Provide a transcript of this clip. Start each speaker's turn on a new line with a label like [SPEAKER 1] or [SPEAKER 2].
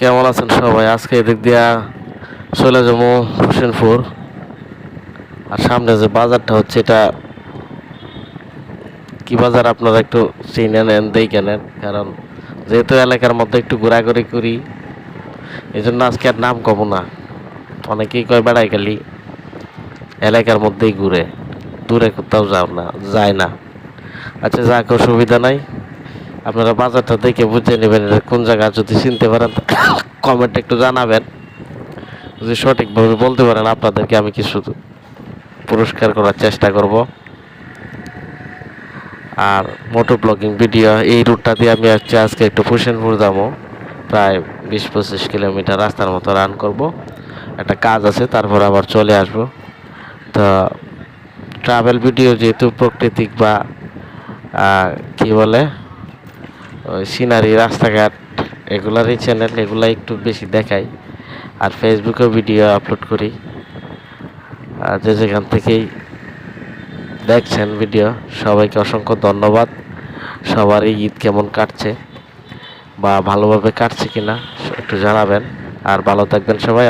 [SPEAKER 1] কেমন আছেন সবাই? আজকে এদিক দিয়া চলে যাব হোসেনপুর। আর সামনে যে বাজারটা হচ্ছে, এটা কি বাজার আপনারা একটু চিনে নেন, দেখে নেন। কারণ যেহেতু এলাকার মধ্যে একটু ঘোরাঘুরি করি এই জন্য আজকে আর নাম কব না। অনেকেই কয় বেড়াই গেলি এলাকার মধ্যেই ঘুরে। দূরে কোথাও যাও না, যায় না। আচ্ছা যাক সুবিধা নাই। আপনারা বাজারটা দেখে বুঝে নেবেন কোন জায়গা যদি চিনতে পারেন কমেন্টে একটু জানাবেন। যদি সঠিকভাবে বলতে পারেন আপনাদেরকে আমি কিছু পুরস্কার করার চেষ্টা করব। আর মোটর ব্লগিং ভিডিও এই রুটটা দিয়ে আমি হচ্ছে আজকে একটু হোসেনপুর যাব। প্রায় বিশ পঁচিশ কিলোমিটার রাস্তার মতো রান করব। একটা কাজ আছে, তারপর আবার চলে আসব। তো ট্রাভেল ভিডিও যেহেতু প্রাকৃতিক বা কি বলে? ওই সিনারি, রাস্তাঘাট, এগুলারই চ্যানেল এগুলা একটু বেশি দেখাই। আর ফেসবুকেও ভিডিও আপলোড করি। আর যে যেখান থেকেই দেখছেন ভিডিও সবাইকে অসংখ্য ধন্যবাদ। সবারই ঈদ কেমন কাটছে বা ভালোভাবে কাটছে কিনা একটু জানাবেন। আর ভালো থাকবেন সবাই।